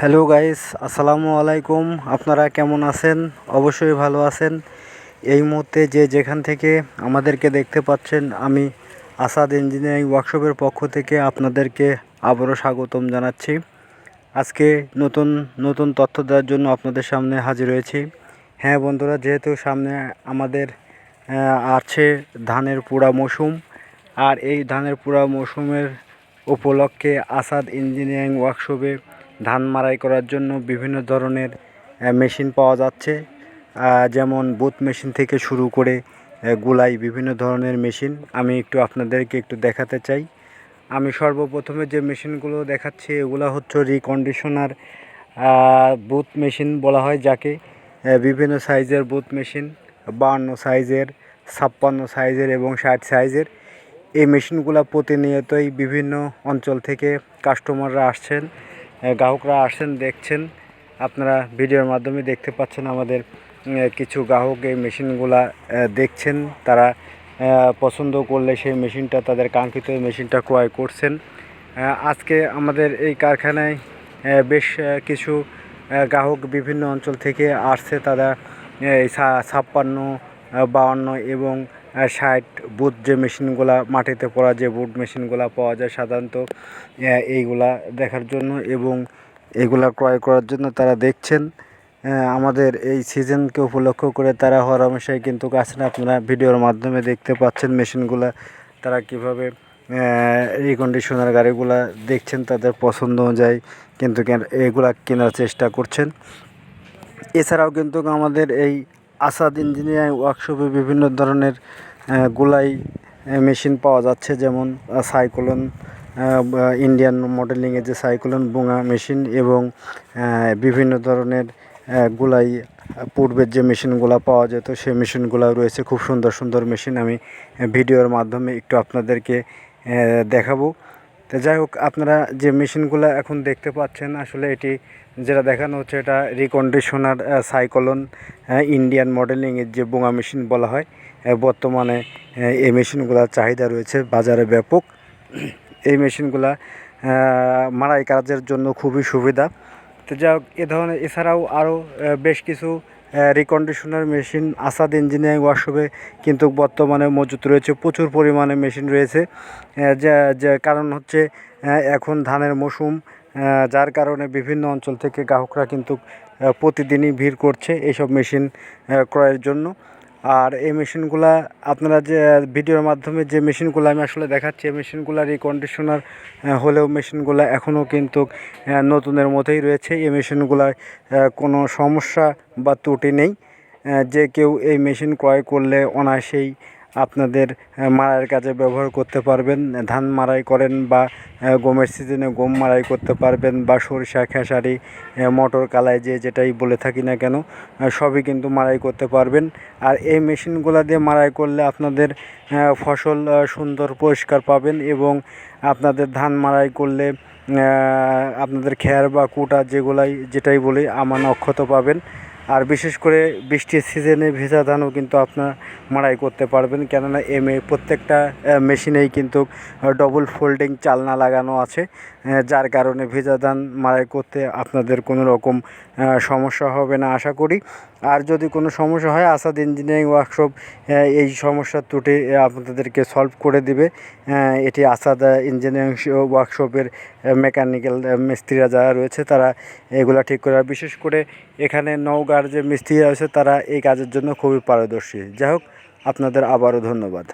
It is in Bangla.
হ্যালো গাইস, আসসালামু আলাইকুম। আপনারা কেমন আছেন? অবশ্যই ভালো আছেন। এই মুহূর্তে যে যেখান থেকে আমাদেরকে দেখতে পাচ্ছেন, আমি আসাদ ইঞ্জিনিয়ারিং ওয়ার্কশপের পক্ষ থেকে আপনাদেরকে আবারও স্বাগতম জানাচ্ছি। আজকে নতুন নতুন তথ্য দেওয়ার জন্য আপনাদের সামনে হাজির হয়েছি। হ্যাঁ বন্ধুরা, যেহেতু সামনে আমাদের আছে ধানের পুরা মৌসুম, আর এই ধানের পুরা মৌসুমের উপলক্ষে আসাদ ইঞ্জিনিয়ারিং ওয়ার্কশপে ধান মারাই করার জন্য বিভিন্ন ধরনের মেশিন পাওয়া যাচ্ছে। যেমন বুথ মেশিন থেকে শুরু করে গুলাই, বিভিন্ন ধরনের মেশিন। আমি একটু আপনাদেরকে একটু দেখাতে চাই। আমি সর্বপ্রথমে যে মেশিনগুলো দেখাচ্ছি, এগুলো হচ্ছে রিকন্ডিশনার বুথ মেশিন বলা হয়, যাকে বিভিন্ন সাইজের বুথ মেশিন বাহান্ন সাইজের, ছাপ্পান্ন সাইজের এবং ষাট সাইজের। এই মেশিনগুলো প্রতিনিয়তই বিভিন্ন অঞ্চল থেকে কাস্টমাররা আসছেন। গ্রাহকরা আসছেন দেখছেন। আপনারা ভিডিওর মাধ্যমে দেখতে পাচ্ছেন আমাদের কিছু গ্রাহক এই মেশিনগুলা দেখছেন। তারা পছন্দ করলে সেই মেশিনটা, তাদের কাঙ্ক্ষিত মেশিনটা ক্রয় করছেন। আজকে আমাদের এই কারখানায় বেশ কিছু গ্রাহক বিভিন্ন অঞ্চল থেকে আসছে। তারা ছাপ্পান্ন বাউান্ন এবং ষাট বুট যে মেশিনগুলা মাটিতে পড়া, যে বুট মেশিনগুলা পাওয়া যায় সাধারণত এইগুলা দেখার জন্য এবং এগুলা ক্রয় করার জন্য তারা দেখছেন। আমাদের এই সিজনকে উপলক্ষ করে তারা হরহামেশাই কিন্তু আসেন আপনারা ভিডিওর মাধ্যমে দেখতে পাচ্ছেন মেশিনগুলা, তারা কীভাবে রিকন্ডিশনার গাড়িগুলা দেখছেন, তাদের পছন্দ অনুযায়ী কিন্তু কেন- এগুলা কেনার চেষ্টা করছেন। এছাড়াও কিন্তু আমাদের এই আসাদ ইঞ্জিনিয়ারিং ওয়ার্কশপে বিভিন্ন ধরনের গোলাই মেশিন পাওয়া যাচ্ছে, যেমন সাইক্লোন ইন্ডিয়ান মডেলিংয়ের যে সাইক্লোন বোঙা মেশিন এবং বিভিন্ন ধরনের গুলাই পূর্বের যে মেশিনগুলো পাওয়া যেত, সেই মেশিনগুলো রয়েছে। খুব সুন্দর সুন্দর মেশিন আমি ভিডিওর মাধ্যমে একটু আপনাদেরকে দেখাবো। তো যাই হোক, আপনারা যে মেশিনগুলো এখন দেখতে পাচ্ছেন, আসলে এটি যেটা দেখানো হচ্ছে, এটা রিকন্ডিশনার সাইক্লোন ইন্ডিয়ান মডেলিংয়ের যে বোঙা মেশিন বলা হয় বর্তমানে এই মেশিনগুলোর চাহিদা রয়েছে বাজারে ব্যাপক। এই মেশিনগুলা মাড়াই কাজের জন্য খুবই সুবিধা। তো যাই হোক এ ধরনের, এছাড়াও আরও বেশ কিছু রিকন্ডিশনার মেশিন, আসাদ ইঞ্জিনিয়ারিং ওয়ার্কশপে কিন্তু বর্তমানে মজুত রয়েছে, প্রচুর পরিমাণে মেশিন রয়েছে। যা যা কারণ হচ্ছে এখন ধানের মৌসুম যার কারণে বিভিন্ন অঞ্চল থেকে গ্রাহকরা কিন্তু প্রতিদিনই ভিড় করছে এইসব মেশিন ক্রয়ের জন্য। আর এই মেশিনগুলো আপনারা যে ভিডিওর মাধ্যমে যে মেশিনগুলো আমি আসলে দেখাচ্ছি, এই মেশিনগুলা রিকন্ডিশনার হলেও মেশিনগুলো এখনও কিন্তু নতুনের মতোই রয়েছে। এই মেশিনগুলার কোনো সমস্যা বা ত্রুটি নেই যে কেউ এই মেশিন ক্রয় করলে অনায়াসেই আপনাদের আহ, মারাইয়ের কাজে ব্যবহার করতে পারবেন ধান মারাই করেন বা গমের সিজনে গম মারাই করতে পারবেন বা সরিষা খেসারি মটর কালাই যে যেটাই বলে থাকি না কেন সবই কিন্তু মারাই করতে পারবেন। আর এই মেশিনগুলো দিয়ে মারাই করলে আপনাদের ফসল সুন্দর পরিষ্কার পাবেন এবং আপনাদের ধান মারাই করলে আপনাদের খেয়ার বা কুটা যেগুলাই যেটাই বলি আমান অক্ষত পাবেন। বিশেষ করে বৃষ্টির সিজনে ভেজা ধানও কিন্তু আপনার মাড়াই করতে পারবেন। কেননা এম এ প্রত্যেকটা মেশিনেই কিন্তু ডবল ফোল্ডিং চালনা লাগানো আছে। যার কারণে ভেজা ধান মাড়াই করতে আপনাদের কোনো রকম সমস্যা হবে না আশা করি। আর যদি কোনো সমস্যা হয়, আসাদ ইঞ্জিনিয়ারিং ওয়ার্কশপ এই সমস্যার ত্রুটি আপনাদেরকে সলভ করে দিবে। এটি আসাদ ইঞ্জিনিয়ারিং ওয়ার্কশপের মেকানিক্যাল মিস্ত্রিরা যারা রয়েছে, তারা এগুলা ঠিক করে আর বিশেষ করে এখানে নওগাঁর যে মিস্ত্রিরা আছে, তারা এই কাজের জন্য খুবই পারদর্শী। যাই হোক, আপনাদের আবারও ধন্যবাদ।